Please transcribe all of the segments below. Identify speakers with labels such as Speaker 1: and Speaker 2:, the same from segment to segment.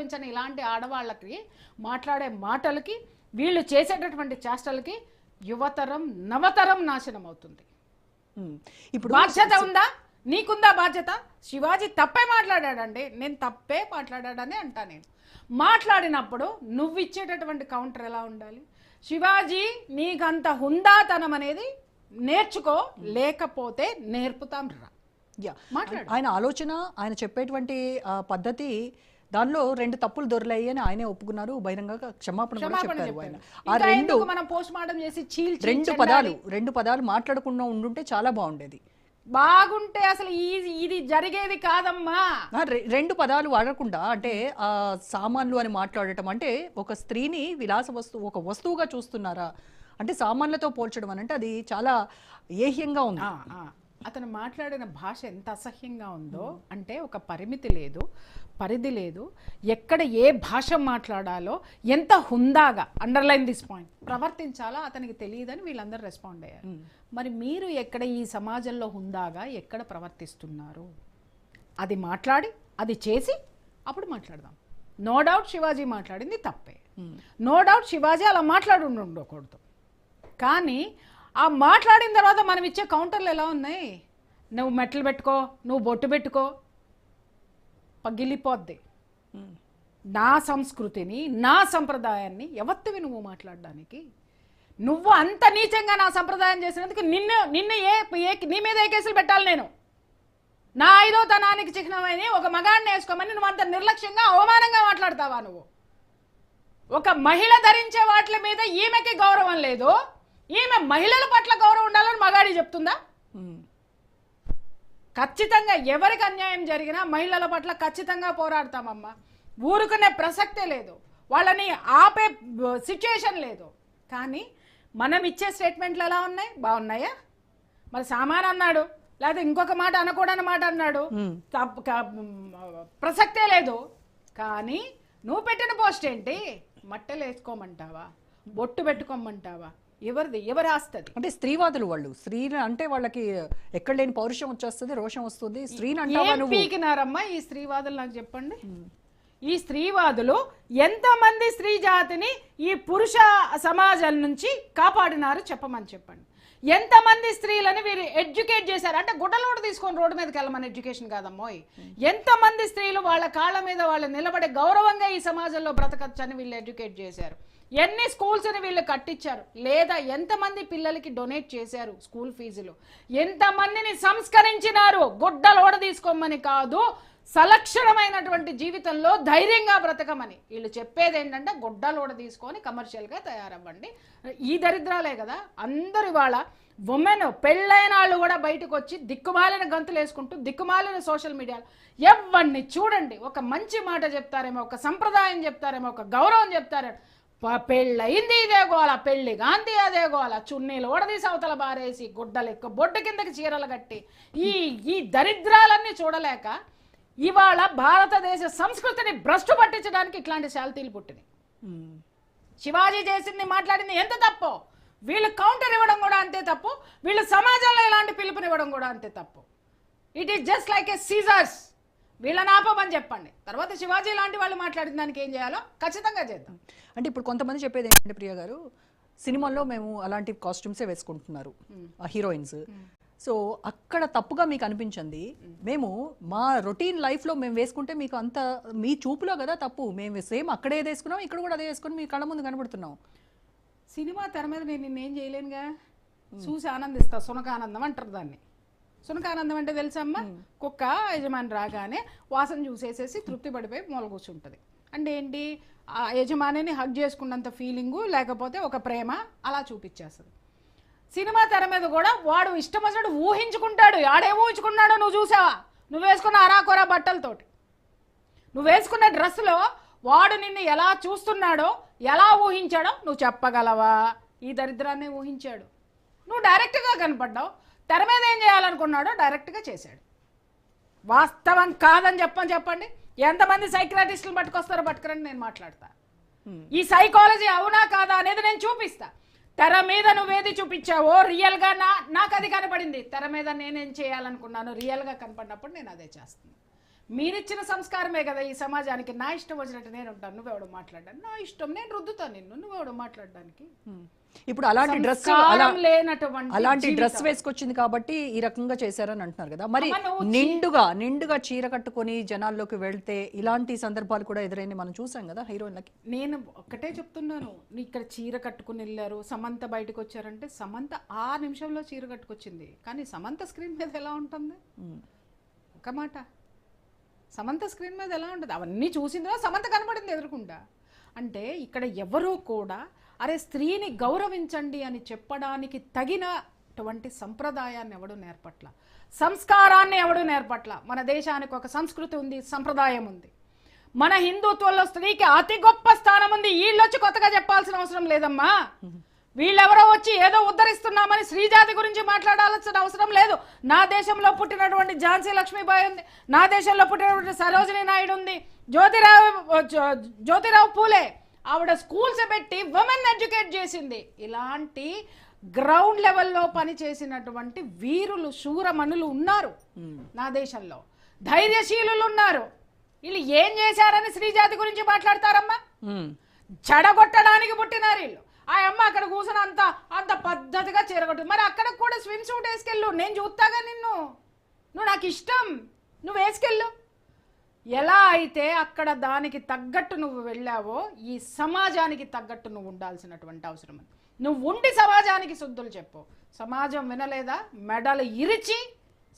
Speaker 1: గౌరవించని ఇలాంటి ఆడవాళ్ళకి మాట్లాడే మాటలకి వీళ్ళు చేసేటటువంటి చేష్టలకి యువతరం నవతరం నాశనం అవుతుంది.
Speaker 2: ఇప్పుడు
Speaker 1: బాధ్యత ఉందా? నీకుందా బాధ్యత? శివాజీ తప్పే మాట్లాడాడండి. నేను తప్పే మాట్లాడాడని అంటా నేను. మాట్లాడినప్పుడు నువ్వు ఇచ్చేటటువంటి కౌంటర్ ఎలా ఉండాలి? శివాజీ నీకంత హుందాతనం అనేది నేర్చుకో లేకపోతే నేర్పుతాం రా.
Speaker 2: ఆయన ఆలోచన ఆయన చెప్పేటువంటి పద్ధతి దానిలో రెండు తప్పులు దొరలాయి అని ఆయనే ఒప్పుకున్నారు. బహిరంగంగా క్షమాపణ కూడా చెప్పారు ఆయన. ఆ రెండు
Speaker 1: మనం పోస్ట్ మార్టం చేసి చీల్చి
Speaker 2: రెండు? పదాలు రెండు పదాలు మాట్లాడకుండా ఉండుంటే చాలా బాగుండేది.
Speaker 1: బాగుంటే అసలు ఈ ఇది జరిగేది కాదమ్మా.
Speaker 2: రెండు పదాలు వాడకుండా అంటే ఆ సామాన్లు అని మాట్లాడటం అంటే ఒక స్త్రీని విలాస వస్తువు ఒక వస్తువుగా చూస్తున్నారా? అంటే సామాన్లతో పోల్చడం అని అంటే అది చాలా ఏహ్యంగా ఉంది.
Speaker 1: అతను మాట్లాడిన భాష ఎంత అసహ్యంగా ఉందో అంటే ఒక పరిమితి లేదు పరిధి లేదు. ఎక్కడ ఏ భాష మాట్లాడాలో ఎంత హుందాగా అండర్లైన్ దిస్ పాయింట్ ప్రవర్తించాలో అతనికి తెలియదని వీళ్ళందరూ రెస్పాండ్ అయ్యారు. మరి మీరు ఎక్కడ ఈ సమాజంలో హుందాగా ఎక్కడ ప్రవర్తిస్తున్నారు? అది మాట్లాడి అది చేసి అప్పుడు మాట్లాడదాం. నో డౌట్ శివాజీ మాట్లాడింది తప్పే. నో డౌట్ శివాజీ అలా మాట్లాడి ఉండి ఉండకూడదు కానీ ఆ మాట్లాడిన తర్వాత మనం ఇచ్చే కౌంటర్లు ఎలా ఉన్నాయి? నువ్వు మెట్లు పెట్టుకో నువ్వు బొట్టు పెట్టుకో. పగిలిపోద్ది. నా సంస్కృతిని నా సంప్రదాయాన్ని ఎవత్తివి నువ్వు మాట్లాడడానికి? నువ్వు అంత నీచంగా నా సంప్రదాయం చేసినందుకు నిన్ను నిన్ను ఏ ఏ నీ మీద ఏ కేసులు పెట్టాలి నేను? నా ఐదో తనానికి చిహ్నమని ఒక మగాడిని వేసుకోమని నువ్వు అంత నిర్లక్ష్యంగా అవమానంగా మాట్లాడతావా నువ్వు? ఒక మహిళ ధరించే వాటి మీద ఈమెకి గౌరవం లేదు ఈమె మహిళల పట్ల గౌరవం ఉండాలని మగాడి చెప్తుందా. ఖచ్చితంగా ఎవరికి అన్యాయం జరిగినా మహిళల పట్ల ఖచ్చితంగా పోరాడతామమ్మా. ఊరుకునే ప్రసక్తే లేదు. వాళ్ళని ఆపే సిచ్యుయేషన్ లేదు. కానీ మనం ఇచ్చే స్టేట్మెంట్లు ఎలా ఉన్నాయి? బాగున్నాయా? మరి సామాన్ అన్నాడు. లేకపోతే ఇంకొక మాట అనకూడని మాట అన్నాడు. ప్రసక్తే లేదు. కానీ నువ్వు పెట్టిన పోస్ట్ ఏంటి? మట్టెలు వేసుకోమంటావా బొట్టు పెట్టుకోమంటావా? ఎవరిది? ఎవరి ఆస్తుంది
Speaker 2: అంటే స్త్రీవాదులు వాళ్ళు. స్త్రీలు అంటే వాళ్ళకి ఎక్కడ లేని పౌరుషం వచ్చేస్తుంది రోషం వస్తుంది. స్త్రీని
Speaker 1: పీకినారమ్మా ఈ స్త్రీవాదులు నాకు చెప్పండి? ఈ స్త్రీవాదులు ఎంతమంది స్త్రీ జాతిని ఈ పురుష సమాజం నుంచి కాపాడినారు చెప్పమని చెప్పండి. ఎంతమంది స్త్రీలని వీరు ఎడ్యుకేట్ చేశారు? అంటే గుడ్డలోడు తీసుకొని రోడ్డు మీదకి వెళ్ళమని ఎడ్యుకేషన్ కాదమ్మోయ్ ఎంతమంది స్త్రీలు వాళ్ళ కాళ్ళ మీద వాళ్ళు నిలబడే గౌరవంగా ఈ సమాజంలో బ్రతకచ్చని వీళ్ళు ఎడ్యుకేట్ చేశారు? ఎన్ని స్కూల్స్ని వీళ్ళు కట్టించారు? లేదా ఎంతమంది పిల్లలకి డొనేట్ చేశారు స్కూల్ ఫీజులు? ఎంతమందిని సంస్కరించినారు? గుడ్డలోడ తీసుకోమని కాదు సలక్షణమైనటువంటి జీవితంలో ధైర్యంగా బ్రతకమని. వీళ్ళు చెప్పేది ఏంటంటే గుడ్డలోడ తీసుకొని కమర్షియల్గా తయారవ్వండి. ఈ దరిద్రాలే కదా. అందరు వాళ్ళ ఉమెన్ పెళ్ళైన వాళ్ళు కూడా బయటకు వచ్చి దిక్కుమాలిన గంతులు వేసుకుంటూ దిక్కుమాలిన సోషల్ మీడియాలో ఎవరిని చూడండి. ఒక మంచి మాట చెప్తారేమో ఒక సంప్రదాయం చెప్తారేమో ఒక గౌరవం చెప్తారేమో. పెళ్ళయింది ఇదే గోల పెళ్ళి గాంధీ అదే గోల. చున్నీలు ఓడదీసి అవతల బారేసి గుడ్డలు ఎక్కువ బొడ్డు కిందకి చీరలు కట్టి ఈ ఈ దరిద్రాలన్నీ చూడలేక ఇవాళ భారతదేశ సంస్కృతిని భ్రష్టు పట్టించడానికి ఇట్లాంటి శాల్తీలు పుట్టినాయి. శివాజీ చేసింది మాట్లాడింది ఎంత తప్పు? వీళ్ళు కౌంటర్ ఇవ్వడం కూడా అంతే తప్పు. వీళ్ళు సమాజంలో ఇలాంటి పిలుపునివ్వడం కూడా అంతే తప్పు. It is just like a seizures వీళ్ళని ఆపమని చెప్పండి. తర్వాత శివాజీ లాంటి వాళ్ళు మాట్లాడిన దానికి ఏం చేయాలో ఖచ్చితంగా చేద్దాం.
Speaker 2: అంటే ఇప్పుడు కొంతమంది చెప్పేది ఏంటంటే ప్రియ గారు సినిమాల్లో మేము అలాంటి కాస్ట్యూమ్సే వేసుకుంటున్నారు ఆ హీరోయిన్స్ సో అక్కడ తప్పుగా మీకు అనిపించింది మేము మా రొటీన్ లైఫ్లో మేము వేసుకుంటే మీకు అంత మీ చూపులో కదా తప్పు. మేము సేమ్ అక్కడే ఏది వేసుకున్నాం ఇక్కడ కూడా అదే వేసుకుని మీ కళ్ళ ముందు కనబడుతున్నాం.
Speaker 1: సినిమా తెర మీద నేను నిన్నేం చేయలేనుగా? చూసి ఆనందిస్తా సునకానందం అంటారు దాన్ని. సునకానందం అంటే తెలుసమ్మా? కుక్క యజమాని రాగానే వాసన చూసేసేసి తృప్తి పడిపోయి మూల కూర్చుంటుంది అంటే ఏంటి? ఆ యజమానిని హగ్ చేసుకున్నంత ఫీలింగు లేకపోతే ఒక ప్రేమ అలా చూపించేస్తుంది. సినిమా తెర మీద కూడా వాడు ఇష్టం వచ్చినట్టు ఊహించుకుంటాడు. ఆడే ఊహించుకున్నాడో నువ్వు చూసావా? నువ్వు వేసుకున్న అరాకొర బట్టలతోటి. నువ్వు వేసుకున్న డ్రెస్సులో వాడు నిన్ను ఎలా చూస్తున్నాడో ఎలా ఊహించాడో నువ్వు చెప్పగలవా? ఈ దరిద్రాన్ని ఊహించాడు. నువ్వు డైరెక్ట్గా కనపడ్డావు. తెర మీద ఏం చేయాలనుకున్నాడో డైరెక్ట్గా చేశాడు. వాస్తవం కాదని చెప్పని చెప్పండి. ఎంతమంది సైక్రాటిస్టులు పట్టుకొస్తారో పట్టుకురండి నేను మాట్లాడతా. ఈ సైకాలజీ అవునా కాదా అనేది నేను చూపిస్తా. తెర మీద నువ్వేది చూపించావో రియల్గా నా నాకు అది కనపడింది. తెర మీద నేనేం చేయాలనుకున్నాను రియల్గా కనపడినప్పుడు నేను అదే చేస్తాను మీరిచ్చిన సంస్కారమే కదా ఈ సమాజానికి. నా ఇష్టం వచ్చినట్టు నేను ఉంటాను. నువ్వెవడు మాట్లాడాను నా ఇష్టం నేను రుద్దుతాను నిన్ను. నువ్వెవడు మాట్లాడడానికి.
Speaker 2: ఇప్పుడు అలాంటి డ్రెస్
Speaker 1: లేనటువంటి
Speaker 2: అలాంటి. డ్రెస్ వేసుకొచ్చింది కాబట్టి ఈ రకంగా చేశారని అంటున్నారు కదా. మరి నిండుగా నిండుగా చీర కట్టుకొని జనాల్లోకి వెళ్తే ఇలాంటి సందర్భాలు కూడా ఎదురైంది మనం చూసాం కదా హీరోయిన్లకి.
Speaker 1: నేను ఒక్కటే చెప్తున్నాను. ఇక్కడ చీర కట్టుకుని వెళ్ళారు. సమంత బయటకు వచ్చారంటే సమంత ఆ నిమిషంలో చీర కట్టుకొచ్చింది. కానీ సమంత స్క్రీన్ మీద ఎలా ఉంటుంది? ఒక మాట. సమంత స్క్రీన్ మీద ఎలా ఉంటుంది? అవన్నీ చూసిందో సమంత కనబడింది ఎదురుకుండా. అంటే ఇక్కడ ఎవరూ కూడా అరే స్త్రీని గౌరవించండి అని చెప్పడానికి తగినటువంటి సంప్రదాయాన్ని ఎవడు నేర్పట్ల? సంస్కారాన్ని ఎవడు నేర్పట్ల? మన దేశానికి ఒక సంస్కృతి ఉంది సంప్రదాయం ఉంది. మన హిందుత్వంలో స్త్రీకి అతి గొప్ప స్థానం ఉంది. వీళ్ళొచ్చి కొత్తగా చెప్పాల్సిన అవసరం లేదమ్మా. వీళ్ళెవరో వచ్చి ఏదో ఉద్ధరిస్తున్నామని శ్రీజాతి గురించి మాట్లాడాల్సిన అవసరం లేదు. నా దేశంలో పుట్టినటువంటి ఝాన్సీ లక్ష్మీబాయి ఉంది. నా దేశంలో పుట్టినటువంటి సరోజిని నాయుడు ఉంది. జ్యోతిరావు జ్యో- జ్యోతిరావు పూలే ఆవిడ స్కూల్స్ పెట్టి ఉమెన్ ఎడ్యుకేట్ చేసింది. ఇలాంటి గ్రౌండ్ లెవెల్లో పనిచేసినటువంటి వీరులు శూరమణులు ఉన్నారు నా దేశంలో. ధైర్యశీలులు ఉన్నారు. వీళ్ళు ఏం చేశారని శ్రీజాతి గురించి మాట్లాడతారమ్మా. చెడగొట్టడానికి పుట్టినారు వీళ్ళు. ఆ అమ్మ అక్కడ కూర్చొని అంత అంత పద్ధతిగా చీరగొట్టు మరి అక్కడ కూడా స్విమ్ సూట్ వేసుకెళ్ళు. నేను చూస్తాగా నిన్ను. నువ్వు నాకు ఇష్టం. నువ్వు వేసుకెళ్ళు. ఎలా అయితే అక్కడ దానికి తగ్గట్టు నువ్వు వెళ్ళావో ఈ సమాజానికి తగ్గట్టు నువ్వు ఉండాల్సినటువంటి అవసరం ఉంది. నువ్వు ఉండి సమాజానికి శుద్ధులు చెప్పు. సమాజం వినలేదా? మెడలు ఇరిచి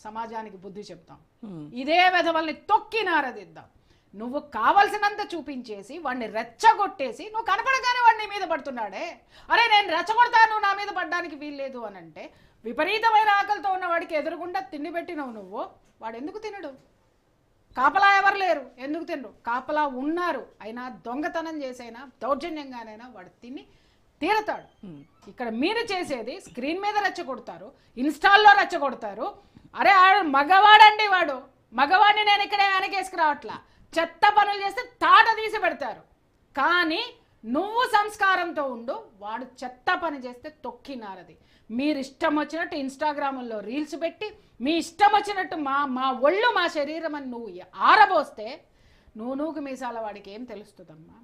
Speaker 1: సమాజానికి బుద్ధి చెప్తాం. ఇదే విధవల్ని తొక్కి నారదిద్దాం. నువ్వు కావలసినంత చూపించేసి వాడిని రెచ్చగొట్టేసి నువ్వు కనపడగానే వాడి నీ మీద పడుతున్నాడే? అరే నేను రెచ్చగొడతాను నా మీద పడడానికి వీల్లేదు అని అంటే విపరీతమైన ఆకలితో ఉన్న వాడికి ఎదురుగుండా తిండి పెట్టినవు నువ్వు. వాడు ఎందుకు తినడు? కాపలా ఎవరు లేరు? ఎందుకు తినరు? కాపలా ఉన్నారు. అయినా దొంగతనం చేసైనా దౌర్జన్యంగానైనా వాడు తిని తీరతాడు. ఇక్కడ మీరు చేసేది స్క్రీన్ మీద రెచ్చగొడతారు ఇన్స్టాల్లో రెచ్చగొడతారు. అరే ఆడు మగవాడండి వాడు. మగవాడిని నేను ఇక్కడే వెనకేసుకురావట్లా చెత్త పనులు చేస్తే తాట తీసి పెడతారు. కానీ నువ్వు సంస్కారంతో ఉండు వాడు చెత్త పని చేస్తే తొక్కినారది మీరు ఇష్టం వచ్చినట్టు ఇన్స్టాగ్రాముల్లో రీల్స్ పెట్టి మీ ఇష్టం వచ్చినట్టు మా మా ఒళ్ళు మా శరీరం అని నువ్వు ఆరబోస్తే నువ్వు నూకు మీసాల వాడికి ఏం తెలుస్తుందమ్మా.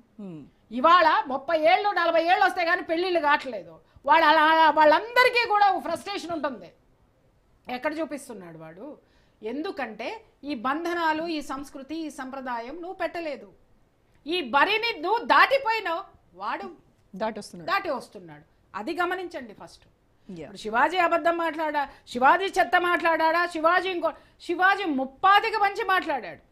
Speaker 1: ఇవాళ ముప్పై ఏళ్ళు నలభై ఏళ్ళు వస్తే కానీ పెళ్ళిళ్ళు కావట్లేదు. అలా వాళ్ళందరికీ కూడా ఫ్రస్ట్రేషన్ ఉంటుంది. ఎక్కడ చూపిస్తున్నాడు వాడు? ఎందుకంటే ఈ బంధనాలు ఈ సంస్కృతి ఈ సంప్రదాయం నువ్వు పెట్టలేదు. ఈ బరిని నువ్వు దాటిపోయినావు. వాడు
Speaker 2: దాటి వస్తున్నాడు
Speaker 1: దాటి వస్తున్నాడు. అది గమనించండి ఫస్ట్. ఇప్పుడు శివాజీ అబద్ధం మాట్లాడా శివాజీ చెత్త మాట్లాడా శివాజీ ఇంకో శివాజీ ముప్పాతికి మంచి మాట్లాడాడు.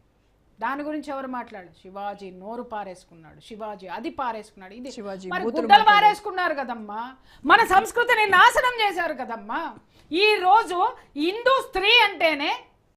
Speaker 1: దాని గురించి ఎవరు మాట్లాడు శివాజీ నోరు పారేసుకున్నాడు. శివాజీ అది పారేసుకున్నాడు. ఇది
Speaker 2: శివాజీ
Speaker 1: మరి గుడ్డలు పారేసుకున్నారు కదమ్మా. మన సంస్కృతిని నాశనం చేశారు కదమ్మా. ఈ రోజు హిందూ స్త్రీ అంటేనే